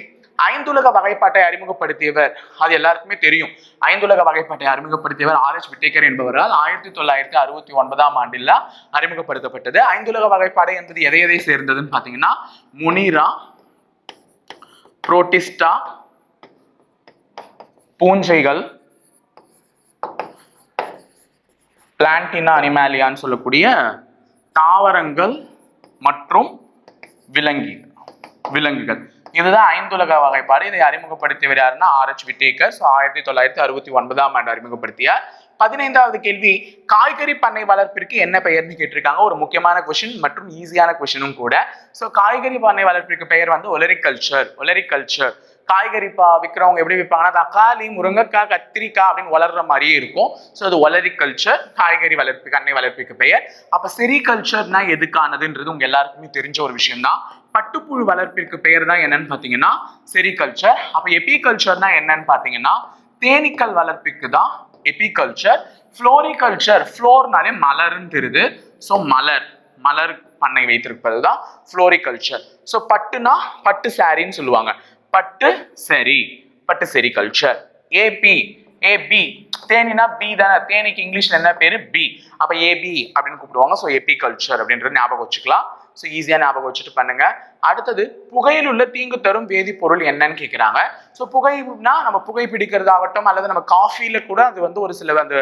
Speaker 1: ஐந்துலக வகைப்பாட்டை அறிமுகப்படுத்தியவர். அது எல்லாருக்குமே தெரியும். ஐந்துலக வகைப்பாட்டை அறிமுகப்படுத்தியவர் ஆர் எச் விட்டேக்கர் என்பவரால் ஆயிரத்தி தொள்ளாயிரத்தி அறுபத்தி ஒன்பதாம் ஆண்டில் அறிமுகப்படுத்தப்பட்டது. ஐந்துலக வகைப்பாடு என்பது எதை எதை சேர்ந்ததுன்னு பார்த்தீங்கன்னா முனிரா புரோட்டிஸ்டா பூஞ்சைகள் பிளான்டினா அனிமாலியான்னு சொல்லக்கூடிய தாவரங்கள் மற்றும் விலங்கி விலங்குகள். இதுதான் ஐந்துலக வகைப்பாடு. இதை அறிமுகப்படுத்தியவர் யாருன்னா ஆர் எச் விட்டேக்கர் ஸோ ஆயிரத்தி தொள்ளாயிரத்தி அறுபத்தி ஒன்பதாம் ஆண்டு அறிமுகப்படுத்தியார் பதினைந்தாவது கேள்வி காய்கறி பண்ணை வளர்ப்பிற்கு என்ன பெயர்னு கேட்டிருக்காங்க. ஒரு முக்கியமான கொஷின் மற்றும் ஈஸியான கொஷினும் கூட. ஸோ காய்கறி பண்ணை வளர்ப்பிற்கு பெயர் வந்து ஒலரிகல்ச்சர் ஒலரிகல்ச்சர் காய்கறி பா விற்கிறவங்க எப்படி விற்பாங்கன்னா தக்காளி முருங்கைக்காய் கத்திரிக்காய் அப்படின்னு வளர்ற மாதிரியே இருக்கும். ஸோ அது ஒலரிகல்ச்சர் காய்கறி வளர்ப்பு கண்ணை வளர்ப்புக்கு பெயர். அப்போ செரிகல்ச்சர்னா எதுக்கானதுன்றது உங்க எல்லாருக்குமே தெரிஞ்ச ஒரு விஷயம் தான் பட்டுப்புழு வளர்ப்பிற்கு பெயர் தான் என்னன்னு பார்த்தீங்கன்னா செரிகல்ச்சர். அப்போ எபிகல்ச்சர்னா என்னன்னு பார்த்தீங்கன்னா தேனீக்கள் வளர்ப்பிற்கு தான் எபிகல்ச்சர். ஃப்ளோரிகல்ச்சர் ஃப்ளோர்னாலே மலர்னு தெரியுது. ஸோ மலர் மலர் பண்ணை வைத்திருப்பது தான் ஃப்ளோரிகல்ச்சர். ஸோ பட்டுனா பட்டு சாரின்னு சொல்லுவாங்க. பட்டு சரி பட்டு சரி கல்ச்சர் ஏபி ஏபி தேனினா பி தானே. தேனிக்கு இங்கிலீஷ்ல என்ன பேரு? பி அப்ப ஏபி அப்படின்னு கூப்பிடுவாங்க. ஸோ ஏபி கல்ச்சர் அப்படின்றது ஞாபகம் வச்சுக்கலாம். ஸோ ஈஸியாக ஞாபகம் வச்சுட்டு பண்ணுங்க. அடுத்தது புகையில் உள்ள தீங்கு தரும் வேதிப்பொருள் என்னன்னு கேட்குறாங்க ஸோ புகைனா நம்ம புகை பிடிக்கிறதாகட்டும் அல்லது நம்ம காஃபியில் கூட அது வந்து ஒரு சில அந்த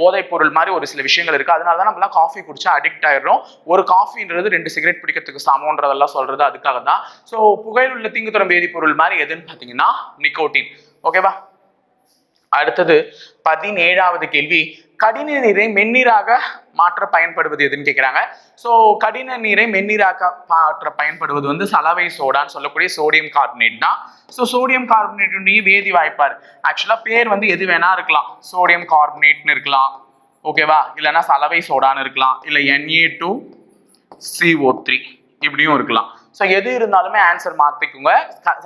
Speaker 1: போதைப் பொருள் மாதிரி ஒரு சில விஷயங்கள் இருக்குது அதனால தான் நம்மலாம் காஃபி குடிச்சா அடிக்ட் ஆயிடுறோம். ஒரு காஃபின்றது ரெண்டு சிகரெட் பிடிக்கிறதுக்கு சமன்றதெல்லாம் சொல்றது அதுக்காக தான். ஸோ புகையில் உள்ள தீங்கு தரும் வேதிப்பொருள் மாதிரி எதுன்னு பார்த்தீங்கன்னா நிக்கோட்டின் ஓகேவா அடுத்தது பதினேழாவது கேள்வி. கடின நீரை மென்னீராக மாற்ற பயன்படுவது எதுன்னு கேட்குறாங்க ஸோ கடின நீரை மென்னீராக மாற்ற பயன்படுவது வந்து சலவை சோடான்னு சொல்லக்கூடிய சோடியம் கார்பனேட் தான். ஸோ சோடியம் கார்பனேட்டுடைய வேதி வாய்ப்பார். ஆக்சுவலாக பேர் வந்து எது வேணா இருக்கலாம். சோடியம் கார்பனேட்னு இருக்கலாம். ஓகேவா இல்லைன்னா சலவை சோடான்னு இருக்கலாம். இல்லை என்ஏ டூ சிஓ த்ரீ இப்படியும் இருக்கலாம். ஸோ எது இருந்தாலுமே ஆன்சர் மாற்றிக்குங்க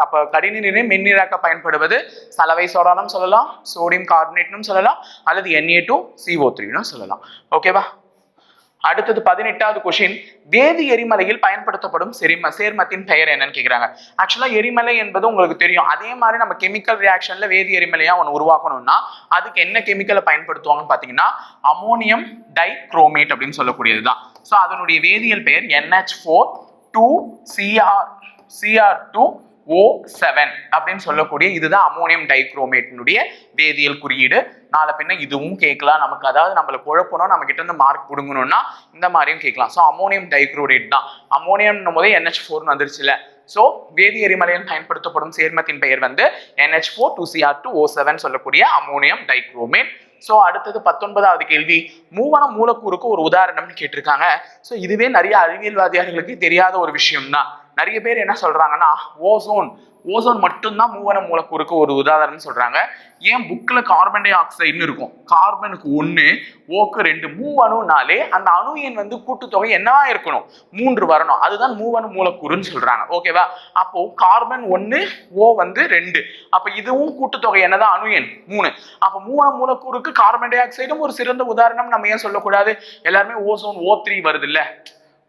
Speaker 1: அப்போ கடின நீரை பயன்படுவது சலவை சோடானும் சொல்லலாம் சோடியம் கார்பனேட்னும் சொல்லலாம் அல்லது என்ஏ டூ சிஓ த்ரீனும் சொல்லலாம். ஓகேவா அடுத்தது பதினெட்டாவது கொஷின் வேதி எரிமலையில் பயன்படுத்தப்படும் செரிம சேர்மத்தின் பெயர் என்னன்னு கேட்குறாங்க ஆக்சுவலாக எரிமலை என்பது உங்களுக்கு தெரியும். அதே மாதிரி நம்ம கெமிக்கல் ரியாக்ஷனில் வேதி எரிமலையாக ஒன்று உருவாக்கணும்னா அதுக்கு என்ன கெமிக்கலை பயன்படுத்துவாங்கன்னு பார்த்தீங்கன்னா அமோனியம் டைக்ரோமேட் அப்படின்னு சொல்லக்கூடியது தான் ஸோ அதனுடைய வேதியியல் பெயர் NH four two CR CR two O seven அப்படின்னு சொல்லக்கூடிய இதுதான் அமோனியம் டைக்ரோமேட்டினுடைய வேதியியல் குறியீடு. நாளை பின்ன இதுவும் கேட்கலாம். நமக்கு அதாவது நம்மள குழப்பணும். நம்ம கிட்ட இருந்து மார்க் பிடுங்கணும்னா இந்த மாதிரியும் கேட்கலாம். ஸோ அமோனியம் டைக்ரோடேட் தான். அமோனியம் போதே என்ஹெச் ஃபோர்னு வந்துருச்சுல. ஸோ வேதி எரிமலையில் பயன்படுத்தப்படும் சேர்மத்தின் பெயர் வந்து NH four two CR two O seven சொல்லக்கூடிய அமோனியம் டைக்ரோமேட் ஸோ அடுத்தது பத்தொன்பதாவது கேள்வி. மூவன மூலக்கூறுக்கு ஒரு உதாரணம்னு கேட்டிருக்காங்க. ஸோ இதுவே நிறைய அறிவியல்வாதியார்களுக்கு தெரியாத ஒரு விஷயம் தான் நிறைய பேர் என்ன சொல்றாங்கன்னா ஓசோன் ஓசோன் மட்டும்தான் மூவன மூலக்கூறுக்கு ஒரு உதாரணம் சொல்றாங்க. ஏன் புக்ல கார்பன் டை ஆக்சைடுன்னு இருக்கும்? கார்பனுக்கு ஒன்று ஓக்கு ரெண்டு மூவணுனாலே அந்த அணு எண் வந்து கூட்டுத்தொகை என்னவா இருக்கணும்? மூன்று வரணும். அதுதான் மூவணு மூலக்கூறுன்னு சொல்றாங்க. ஓகேவா அப்போ கார்பன் ஒன்று ஓ வந்து ரெண்டு. அப்ப இதுவும் கூட்டுத்தொகை என்னதான்? அணு எண். மூணு. அப்ப மூவண மூலக்கூறுக்கு கார்பன் டை ஆக்சைடும் ஒரு சிறந்த உதாரணம் நம்ம ஏன் சொல்லக்கூடாது? எல்லாருமே ஓசோன் ஓ த்ரீ வருது இல்லை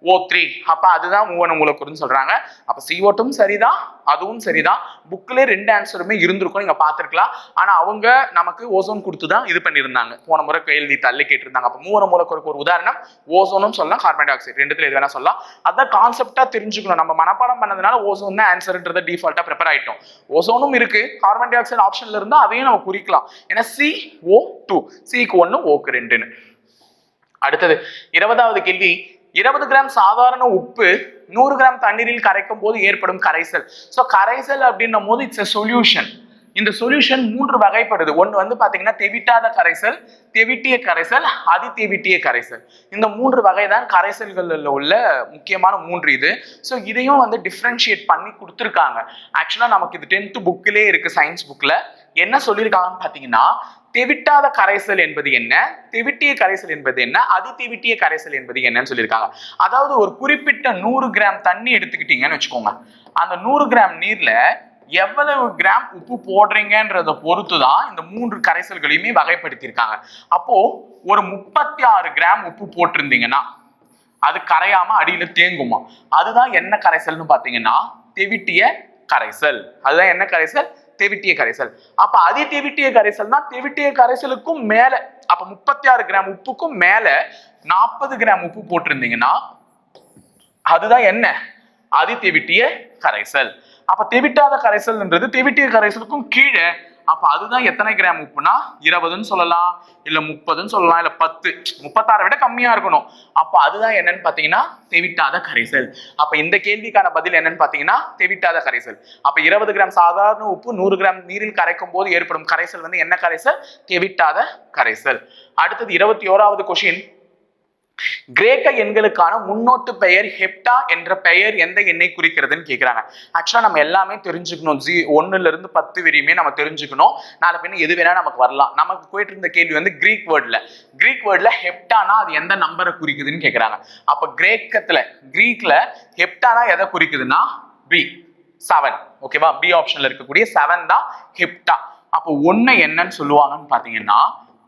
Speaker 1: ஓ த்ரீ அப்போ அதுதான் மூவன மூலக்கூறுன்னு சொல்கிறாங்க அப்போ சிஓட்டும் சரிதான் அதுவும் சரிதான். புக்கில் ரெண்டு ஆன்சருமே இருந்திருக்கும் நீங்கள் பார்த்துருக்கலாம். ஆனால் அவங்க நமக்கு ஓசோன் கொடுத்து தான் இது பண்ணியிருந்தாங்க. போன முறை கேள்வி தள்ளி கேட்டிருந்தாங்க. அப்போ மூவன மூலக்கூறுக்கு ஒரு உதாரணம் ஓசோனும் சொல்லலாம் கார்பன் டை ஆக்சைடு ரெண்டுத்தில் எது வேணா சொல்லலாம். அதான் கான்செப்டாக தெரிஞ்சுக்கணும். நம்ம மனப்பாடம் பண்ணதுனால ஓசோன் தான் ஆன்சர்ன்றத டிஃபால்ட்டாக ப்ரிப்பேர் ஆகிட்டோம் ஓசோனும் இருக்குது கார்பன் டை ஆக்சைடு ஆப்ஷனில் இருந்தால் அதையும் நம்ம குறிக்கலாம். ஏன்னா சி ஓ டூ சிக்கு ஒன்று ஓக்கு ரெண்டுன்னு. அடுத்தது இருபதாவது கேள்வி இருபது கிராம் சாதாரண உப்பு நூறு கிராம் தண்ணீரில் கரைக்கும் போது ஏற்படும் கரைசல். ஸோ கரைசல் அப்படின்னும் போது இட்ஸ் எ சொல்யூஷன் இந்த சொல்யூஷன் மூன்று வகைப்படுது. ஒன்று வந்து பார்த்தீங்கன்னா தெவிட்டாத கரைசல் தெவிட்டிய கரைசல் அதி தெவிட்டிய கரைசல். இந்த மூன்று வகை தான் கரைசல்களில் உள்ள முக்கியமான மூன்று இது. ஸோ இதையும் வந்து டிஃப்ரென்ஷியேட் பண்ணி கொடுத்துருக்காங்க. ஆக்சுவலாக நமக்கு இது டென்த்து புக்கிலே இருக்குது சயின்ஸ் புக்கில் என்ன சொல்லியிருக்காங்கன்னு பார்த்தீங்கன்னா தெவிட்டாத கரைசல் என்பது என்ன? தெவிட்டிய கரைசல் என்பது என்ன? அது தெவிட்டிய கரைசல் என்பது என்னன்னு சொல்லியிருக்காங்க. அதாவது ஒரு குறிப்பிட்ட நூறு கிராம் தண்ணி எடுத்துக்கிட்டீங்கன்னு வச்சுக்கோங்க. அந்த நூறு கிராம் நீர்ல எவ்வளவு கிராம் உப்பு போடுறீங்கன்றத பொறுத்து தான் இந்த மூன்று கரைசல்களையுமே வகைப்படுத்தியிருக்காங்க. அப்போ ஒரு முப்பத்தி ஆறு கிராம் உப்பு போட்டிருந்தீங்கன்னா அது கரையாம அடியில தேங்குமா? அதுதான் என்ன கரைசல்னு பாத்தீங்கன்னா தெவிட்டிய கரைசல். அதுதான் என்ன கரைசல்? தெவிட்டிய கரைசல். அப்ப அதி தெவிட்டிய கரைசல்னா தெவிட்டிய கரைசலுக்கும் மேல அப்ப முப்பத்தி ஆறு கிராம் உப்புக்கும் மேல நாற்பது கிராம் உப்பு போட்டிருந்தீங்கன்னா அதுதான் என்ன? அதி தெவிட்டிய கரைசல். அப்ப தெவிட்டாத கரைசல்ன்றது தெவிட்டிய கரைசலுக்கும் கீழே அப்ப அதுதான் எத்தனை கிராம் உப்புனா இருபதுன்னு சொல்லலாம் இல்ல முப்பதுன்னு சொல்லலாம் இல்ல பத்து. முப்பத்தாறை விட கம்மியா இருக்கணும். அப்ப அதுதான் என்னன்னு பாத்தீங்கன்னா தெவிட்டாத கரைசல். அப்ப இந்த கேள்விக்கான பதில் என்னன்னு பாத்தீங்கன்னா தெவிட்டாத கரைசல். அப்ப இருபது கிராம் சாதாரண உப்பு நூறு கிராம் நீரில் கரைக்கும் போது ஏற்படும் கரைசல் வந்து என்ன கரைசல்? தெவிட்டாத கரைசல். அடுத்தது இருபத்தி ஓராவது கொஷின் கிரேக்க எண்களுக்கான முன்னோட்டு பெயர் ஹெப்டா என்ற பெயர் எந்த எண்ணை குறிக்கிறதுன்னு கேட்குறாங்க ஆக்சுவலாக நம்ம எல்லாமே தெரிஞ்சுக்கணும். ஜி ஒன்னுல இருந்து பத்து வரையுமே நம்ம தெரிஞ்சுக்கணும். நாலு பின்ன எது வேணா நமக்கு வரலாம். நமக்கு போயிட்டு இருந்த கேள்வி வந்து கிரீக் வேர்ட்ல கிரீக் வேர்ட்ல ஹெப்டானா அது எந்த நம்பரை குறிக்குதுன்னு கேட்குறாங்க அப்போ கிரேக்கத்துல கிரீக்ல ஹெப்டானா எதை குறிக்குதுன்னா? பி செவன் ஓகேவா பி ஆப்ஷன்ல இருக்கக்கூடிய செவன் தான் ஹெப்டா. அப்போ ஒன்னு என்னன்னு சொல்லுவாங்கன்னு பார்த்தீங்கன்னா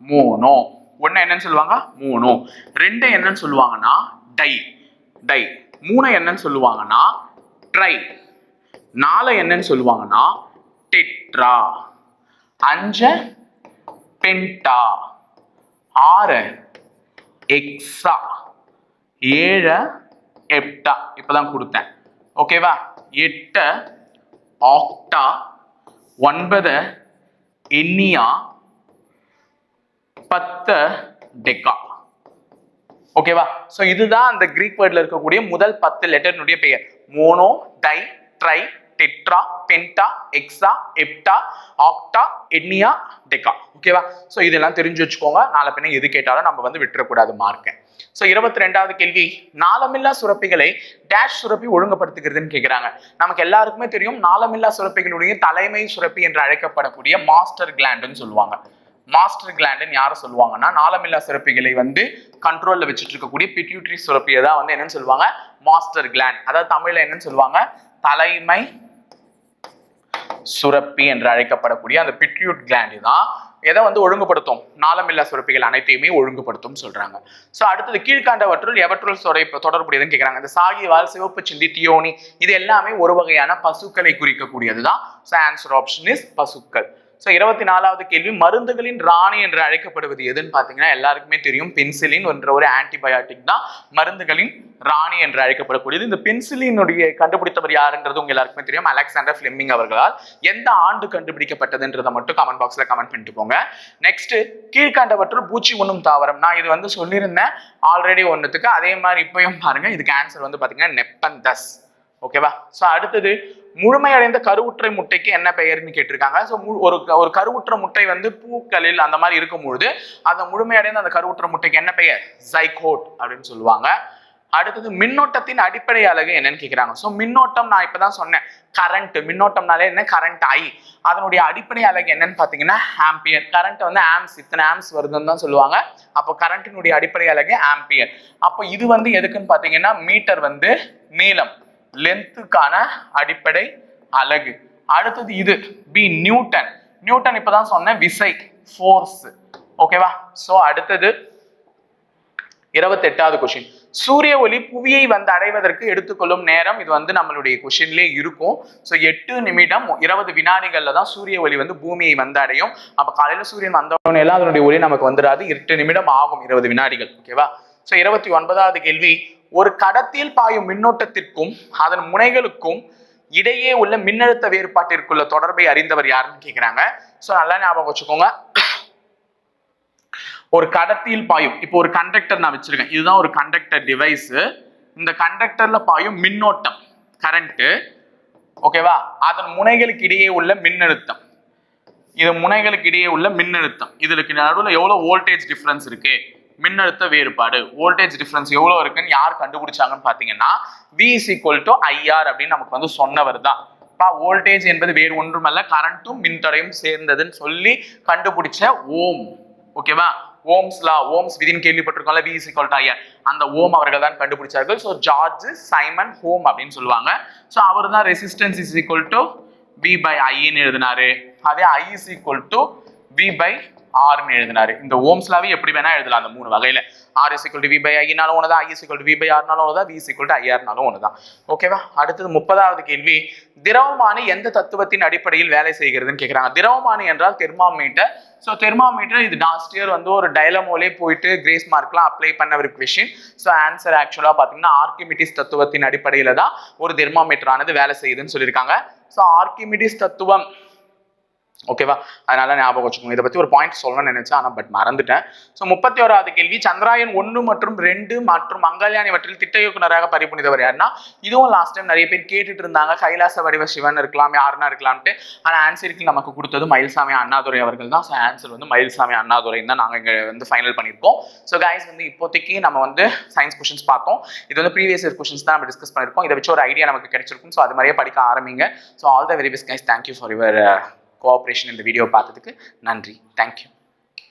Speaker 1: மோனோ. ஒன்று என்னன்னு சொல்லுவாங்க? மூணு. ரெண்டு என்னன்னு சொல்லுவாங்கன்னா டை. டை. மூணு என்னன்னு சொல்லுவாங்கன்னா ட்ரை. நாலு என்னன்னு சொல்லுவாங்கன்னா டெட்ரா. அஞ்சு பென்டா ஆறு எக்ஸா. ஏழு எப்டா. இப்போதான் கொடுத்தேன். ஓகேவா எட்டு ஆக்டா. ஒன்பது எண்ணியா. பத்த டெக்கா. ஓகேவா சோ இதுதான் அந்த கிரீக் வேர்ட்ல இருக்கக்கூடிய முதல் பத்து லெட்டர்னுடைய பெயர். Mono di tri tetra penta hexa hepta octa ennea deca ஓகேவா சோ இதெல்லாம் தெரிஞ்சு வச்சுக்கோங்க. நாளை பின்ன எது கேட்டாலும் நம்ம வந்து விட்டுறக்கூடாது மார்க்கை சோ இருபத்தி ரெண்டாவது கேள்வி. நாளமில்லா சுரப்பிகளை டேஷ் சுரப்பி ஒழுங்குபடுத்துகிறதுன்னு கேட்குறாங்க நமக்கு எல்லாருக்குமே தெரியும் நாளமில்லா சுரப்பிகளுடைய தலைமை சுரப்பி என்று அழைக்கப்படக்கூடிய மாஸ்டர் கிளாண்டுன்னு சொல்லுவாங்க. மாஸ்டர் கிளாண்டுன்னு யாரை சொல்லுவாங்கன்னா நாளமில்லா சுரப்பிகளை வந்து கண்ட்ரோல்ல வச்சுட்டு இருக்கக்கூடிய பிட்யூட்ரி சுரப்பியை தான் வந்து என்னன்னு சொல்லுவாங்க? மாஸ்டர் கிளாண்ட் அதாவது தமிழ்ல என்னன்னு சொல்லுவாங்க? தலைமை சுரப்பி என்று அழைக்கப்படக்கூடிய அந்த பிட்யூட் கிளாண்டு தான் எதை வந்து ஒழுங்குபடுத்தும்? நாளமில்லா சுரப்பிகள் அனைத்தையுமே ஒழுங்குபடுத்தும் சொல்றாங்க. ஸோ அடுத்தது கீழ்காண்டவற்றுள் எவற்றுள் சொரை தொடர்புடையதுன்னு கேட்குறாங்க இந்த சாகிவால் சிவப்பு சிந்தி தியோனி இது எல்லாமே ஒரு வகையான பசுக்களை குறிக்கக்கூடியது தான் ஸோ ஆன்சர் ஆப்ஷன் இஸ் பசுக்கள். ஸோ இருபத்தி நாலாவது கேள்வி மருந்துகளின் ராணி என்று அழைக்கப்படுவது எதுன்னு பார்த்தீங்கன்னா எல்லாருக்குமே தெரியும். பென்சிலின் என்ற ஒரு ஆன்டிபயாட்டிக் தான் மருந்துகளின் ராணி என்று அழைக்கப்படக்கூடியது. இந்த பென்சிலினுடைய கண்டுபிடித்தவர் யாருன்றது உங்க எல்லாருக்குமே தெரியும். அலெக்சாண்டர் ஃபிளெமிங் அவர்களால். எந்த ஆண்டு கண்டுபிடிக்கப்பட்டதுன்றதை மட்டும் கமெண்ட் பாக்ஸ்ல கமெண்ட் பண்ணிட்டு போங்க. நெக்ஸ்ட் கீழ்கண்டவற்றுள் பூச்சி உண்ணும் தாவரம். நான் இது வந்து சொல்லியிருந்தேன். ஆல்ரெடி ஒன்றுத்துக்கு அதே மாதிரி இப்பயும் பாருங்க. இதுக்கு ஆன்சர் வந்து பார்த்தீங்கன்னா நெப்பந்தஸ் ஓகேவா ஸோ அடுத்தது முழுமையடைந்த கருவுற்றை முட்டைக்கு என்ன பெயர்னு கேட்டிருக்காங்க. ஸோ ஒரு ஒரு கருவுற்ற முட்டை வந்து பூக்களில் அந்த மாதிரி இருக்கும்பொழுது அந்த முழுமையடைந்த அந்த கருவுற்ற முட்டைக்கு என்ன பெயர்? ஜைகோட் அப்படின்னு சொல்லுவாங்க. அடுத்தது மின்னோட்டத்தின் அடிப்படை அலகு என்னன்னு கேட்குறாங்க. ஸோ மின்னோட்டம் நான் இப்போதான் சொன்னேன். கரண்ட் மின்னோட்டம்னாலே என்ன? கரண்ட் ஐ அதனுடைய அடிப்படை அலகு என்னன்னு பார்த்தீங்கன்னா ஆம்பியர் கரண்ட் வந்து ஆம்ஸ் இத்தனை ஆம்ஸ் வருதுன்னு தான் சொல்லுவாங்க. அப்போ கரண்ட்டினுடைய அடிப்படை அலகு ஆம்பியர் அப்போ இது வந்து எதுக்குன்னு பார்த்தீங்கன்னா மீட்டர் வந்து நீளம். லென்த்துக்கான அடிப்படை அலகு. அடுத்தது இது பி நியூட்டன் நியூட்டன் இப்பதான் சொன்னேன் விசை ஃபோர்ஸ் ஓகேவா சோ அடுத்தது இருபத்தெட்டாவது கொஷின் சூரிய ஒளி புவியை வந்து அடைவதற்கு எடுத்துக்கொள்ளும் நேரம் இது வந்து நம்மளுடைய கொஷின்லேயே இருக்கும். ஸோ எட்டு நிமிடம் இருபது வினாடிகள்ல தான் சூரிய ஒளி வந்து பூமியை வந்து அடையும். அப்போ காலையில சூரியன் வந்தவொடனே எல்லாம் அதனுடைய ஒளி நமக்கு வந்துடாது எட்டு நிமிடம் ஆகும் இருபது வினாடிகள். ஓகேவா ஸோ இருபத்தி ஒன்பதாவது கேள்வி ஒரு கடத்தில் பாயும் மின்னோட்டத்திற்கும் அதன் முனைகளுக்கும் இடையே உள்ள மின்னழுத்த வேறுபாட்டிற்குள்ள தொடர்பை அறிந்தவர் யாருன்னு கேட்குறாங்க ஸோ நல்லா ஞாபகம் வச்சுக்கோங்க. ஒரு கடத்தியில் பாயும் இப்போ ஒரு கண்டக்டர் நான் வச்சிருக்கேன். இதுதான் ஒரு கண்டக்டர் டிவைஸ் இந்த கண்டக்டர்ல பாயும் மின்னோட்டம் கரண்ட் ஓகேவா அதன் முனைகளுக்கு இடையே உள்ள மின்னழுத்தம். இது முனைகளுக்கு இடையே உள்ள மின்னழுத்தம். இதுக்கு நடுவில் எவ்வளோ வோல்டேஜ் டிஃப்ரென்ஸ் இருக்கு? மின்னழுத்த வேறுபாடு வோல்டேஜ் டிஃபரன்ஸ் எவ்வளோ இருக்குன்னு யார் கண்டுபிடிச்சாங்கன்னு பார்த்தீங்கன்னா V is equal to IR அப்படின்னு நமக்கு வந்து சொன்னவர் தான். பா வோல்டேஜ் என்பது வேறு ஒன்றுமல்ல கரண்ட்டும் மின்தடையும் சேர்ந்ததுன்னு சொல்லி கண்டுபிடிச்ச ஓம். ஓகேவா ஓம்ஸ் லா ஓம்ஸ் விதின்னு கேள்விப்பட்டிருக்கோம்ல V is equal to IR அந்த ஓம் அவர்கள் தான் கண்டுபிடிச்சார்கள். ஸோ ஜார்ஜ் சைமன் ஹோம் அப்படின்னு சொல்லுவாங்க. ஸோ அவர் தான் resistance is equal to V by ஐன்னு எழுதினாரு. அதே I is equal to V by ஆறுன்னு எழுதினாரு. இந்த ஓம்ஸ்லாவே எப்படி வேணா எழுதலாம் அந்த மூணு வகையில. R is equal to V by ஐனாலும் ஒன்று தான் I is to V by ஆர்னாலும் ஒன்று தான் வி டு ஐஆர்னாலும் ஒன்று தான் ஓகேவா அடுத்தது முப்பதாவது கேள்வி. திரவமானி எந்த தத்துவத்தின் அடிப்படையில் வேலை செய்கிறதுன்னு கேட்குறாங்க திரவமானி என்றால் தெர்மாமீட்டர். ஸோ தெர்மாமீட்டர் இது லாஸ்ட் இயர் வந்து ஒரு டைலமோலே போயிட்டு கிரேஸ் மார்க்லாம் அப்ளை பண்ண ஒரு கொஷின் ஸோ ஆன்சர் ஆக்சுவலாக பார்த்தீங்கன்னா ஆர்கிமிட்டிஸ் தத்துவத்தின் அடிப்படையில் தான் ஒரு தெர்மாமீட்டர் ஆனது வேலை செய்யுதுன்னு சொல்லியிருக்காங்க. ஸோ ஆர்கிமிட்டிஸ் தத்துவம் ஓகேவா? அதனால ஞாபகம் வச்சுக்கோங்க. இதை பத்தி ஒரு பாயிண்ட் சொல்லணும்னு நினைச்சேன் ஆனால் பட் மறந்துட்டேன். ஸோ முப்பத்தி ஓராவது கேள்வி சந்திராயன் ஒன்று மற்றும் ரெண்டு மற்றும் மங்கள்யான் இவற்றில் திட்ட இயக்குனராக பறிப்புனிதவர் யாருன்னா இதுவும் லாஸ்ட் டைம் நிறைய பேர் கேட்டுட்டு இருந்தாங்க. கைலாச வடிவ சிவன் இருக்கலாம் யாருன்னா இருக்கலாம்ட்டு ஆனால் ஆன்சருக்கு நமக்கு கொடுத்தது மயில்சாமி அண்ணாதுரை அவர்கள் தான். ஸோ ஆன்சர் வந்து மயில்சாமி அண்ணாதுரை தான் நாங்கள் இங்கே வந்து ஃபைனல் பண்ணியிருக்கோம். ஸோ கைஸ் வந்து இப்போதைக்கு நம்ம வந்து சயின்ஸ் கொஷின்ஸ் பார்த்தோம். இது வந்து ப்ரீவியஸ் இயர் கொஷின்ஸ் தான் நம்ம டிஸ்கஸ் பண்ணியிருக்கோம். இதை வச்சு ஒரு ஐடியா நமக்கு கிடைச்சிருக்கும். ஸோ அது மாதிரியே படிக்க ஆரம்பிங்க. So all the very best guys thank you for your cooperation இந்த வீடியோ பார்த்ததுக்கு நன்றி. Thank you